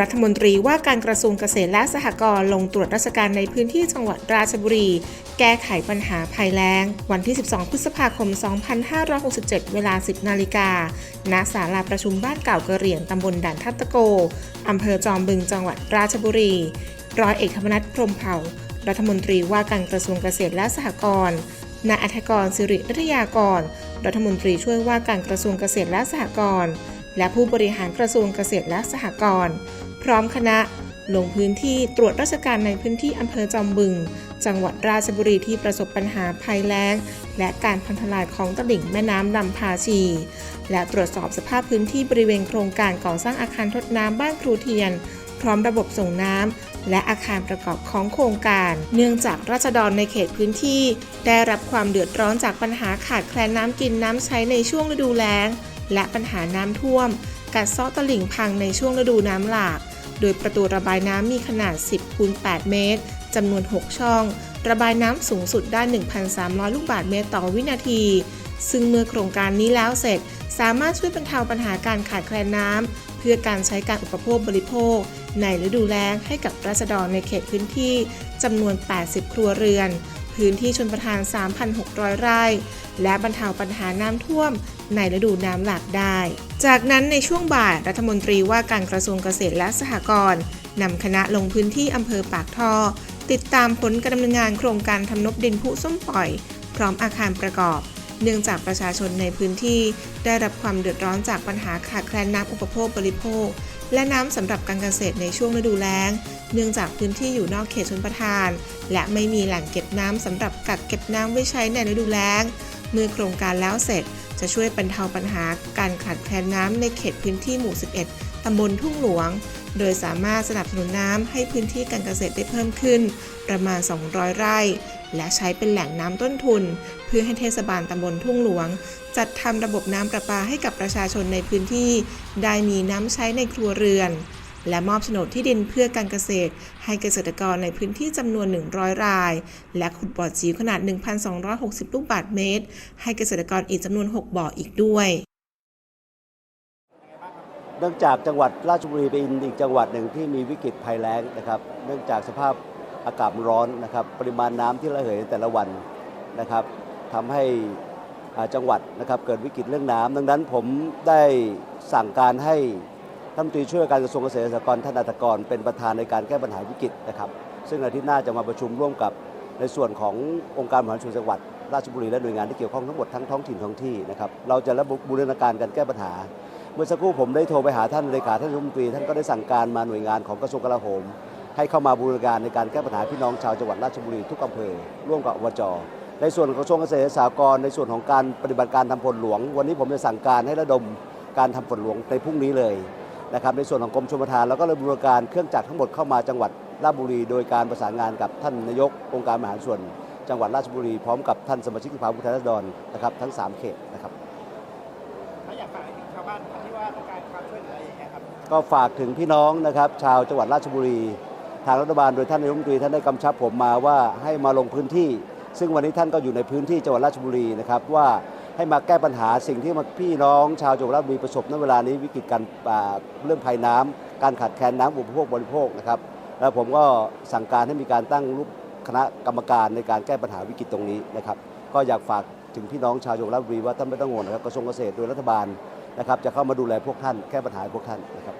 รัฐมนตรีว่าการกระทรวงเกษตรและสหกรณ์ลงตรวจราชการในพื้นที่จังหวัดราชบุรี แก้ไขปัญหาภัยแล้ง วันที่ 12 พฤษภาคม 2567 เวลา 10 นาฬิกา ณ ศาลาประชุมบ้านเก่ากระเหรี่ยงตำบลด่านทัตะโก อำเภอจอมบึงจังหวัดราชบุรี ร้อยเอกธรรมนัฐพรหมเผ่า รัฐมนตรีว่าการกระทรวงเกษตรและสหกรณ์นายอัธกรสิริรัตยากร รัฐมนตรีช่วยว่าการกระทรวงเกษตรและสหกรณ์และผู้บริหารกระทรวงเกษตรและสหกรณ์ พร้อมคณะลงพื้นที่ตรวจราชการในพื้นที่อำเภอจอมบึง จังหวัดราชบุรีที่ประสบปัญหาภัยแล้ง และการพังทลายของตลิ่งแม่น้ำลำพาชี และตรวจสอบสภาพพื้นที่บริเวณโครงการก่อสร้างอาคารทดน้ำบ้านครูเทียน พร้อมระบบส่งน้ำและอาคารประกอบของโครงการ เนื่องจากราษฎรในเขตพื้นที่ ได้รับความเดือดร้อนจากปัญหาขาดแคลนน้ำกินน้ำใช้ในช่วงฤดูแล้ง และปัญหาน้ำท่วม กัดเซาะตลิ่งพังในช่วงฤดูน้ำหลาก โดยประตูระบายน้ำมีขนาด 10คูณ8เมตรจำนวน 6 ช่อง ระบายน้ำสูงสุดได้ 1,300 ลูกบาศก์เมตรต่อวินาที ซึ่งเมื่อโครงการนี้แล้วเสร็จ สามารถช่วยบรรเทาปัญหาการขาดแคลนน้ำเพื่อการใช้การอุปโภคบริโภค ในฤดูแล้งให้กับราษฎรในเขตพื้นที่จำนวน 80 ครัวเรือน พื้นที่ชนประทาน 3,600 ไร่ และบรรเทาปัญหาน้ำท่วมในฤดูน้ำหลากได้ จากนั้นในช่วงบ่ายรัฐมนตรีว่าการกระทรวงเกษตรและสหกรณ์นำคณะลงพื้นที่อำเภอปากท่อ ติดตามผลการดำเนินงานโครงการทำนบดินผู้ส้มปล่อย พร้อมอาคารประกอบ เนื่องจากประชาชนในพื้นที่ ได้รับความเดือดร้อนจากปัญหาขาดแคลนน้ำอุปโภคบริโภค และน้ำสำหรับการเกษตรในช่วงฤดูแล้ง เนื่องจากพื้นที่อยู่นอกเขตชนประทาน และไม่มีแหล่งเก็บน้ำสำหรับกักเก็บน้ำไว้ใช้ในฤดูแล้ง เมื่อโครงการแล้วเสร็จจะช่วยบรรเทาปัญหาการขาดแคลนน้ำในเขตพื้นที่หมู่ 11 ตำบลทุ่งหลวง โดยสามารถสนับสนุนน้ำให้พื้นที่การเกษตรได้เพิ่มขึ้น ประมาณ 200 ไร่ และใช้เป็นแหล่งน้ำต้นทุน เพื่อให้เทศบาลตำบลทุ่งหลวง จัดทำระบบน้ำประปาให้กับประชาชนในพื้นที่ ได้มีน้ำใช้ในครัวเรือน และมอบโฉนดที่ดินเพื่อการเกษตร ให้เกษตรกรในพื้นที่จำนวน 100 ราย และขุดบ่อจิ๋วขนาด 1,260 ลูกบาศก์เมตร ให้เกษตรกรอีกจำนวน 6 บ่ออีกด้วยเนื่องจากจังหวัดราชบุรีเป็นอีกจังหวัดหนึ่งที่มีวิกฤตภัยแล้งนะครับ เนื่องจากสภาพอากาศร้อนนะครับ ปริมาณน้ำที่ระเหยในแต่ละวันนะครับทำให้จังหวัดนะครับเกิดวิกฤตเรื่องน้ำดังนั้นผมได้สั่งการให้ ท่านมนตรีช่วยการกระทรวงเกษตรและสหกรณ์ท่านอัตกรเป็นประธานในการแก้ปัญหาวิกฤตนะครับ ซึ่งอาทิตย์หน้าจะมาประชุมร่วมกับในส่วนขององค์การบริหารส่วนจังหวัด ราชบุรีและหน่วยงานที่เกี่ยวข้องทั้งหมดทั้งท้องถิ่นท้องที่นะครับเราจะระบุบูรณาการการแก้ปัญหา เมื่อสักครู่ผมได้โทรไปหาท่านเลขาท่านรัฐมนตรีท่านก็ได้สั่งการมาหน่วยงานของกระทรวงกลาโหม ให้เข้ามาบูรณาการในการแก้ปัญหาพี่น้องชาวจังหวัดราชบุรีทุกอำเภอร่วมกับอบจในส่วนของกระทรวงเกษตรและสหกรณ์ในส่วนของการปฏิบัติการทำฝนหลวง วันนี้ผมจะสั่งการให้ระดมการทำฝนหลวงในพรุ่งนี้เลย นะครับในส่วนของกรมชลประทานแล้วก็ระบูรณาการเครื่องจักรทั้งหมดเข้ามาจังหวัดราชบุรี โดยการประสานงานกับท่านนายกองค์การบริหารส่วน จังหวัดราชบุรีพร้อมกับท่านสมาชิกสภาผู้แทนราษฎรนะครับทั้งสามเขตนะครับถ้าอยากฝากอะไรถึงชาวบ้านที่ว่าต้องการความช่วยเหลืออะไรอย่างเงี้ยครับก็ฝากถึงพี่น้องนะครับชาวจังหวัดราชบุรี ทางรัฐบาลโดยท่านนายกรัฐมนตรีท่านได้กำชับผมมาว่าให้มาลงพื้นที่ ซึ่งวันนี้ท่านก็อยู่ในพื้นที่จังหวัดราชบุรีนะครับว่า ให้มาแก้ปัญหาสิ่งที่มาพี่น้องชาวจังหวัดราชบุรีประสบในเวลานี้วิกฤตการเรื่องภัยน้ำการขาดแคลนน้ำอุปโภคบริโภคนะครับแล้วผมก็สั่งการให้มีการตั้งรูปคณะกรรมการในการแก้ปัญหาวิกฤตตรงนี้นะครับ ก็อยากฝากถึงพี่น้องชาวจังหวัดราชบุรีว่าท่านไม่ต้องห่วงนะครับกระทรวงเกษตรโดยรัฐบาลนะครับจะเข้ามาดูแลพวกท่านแก้ปัญหาพวกท่านนะครับ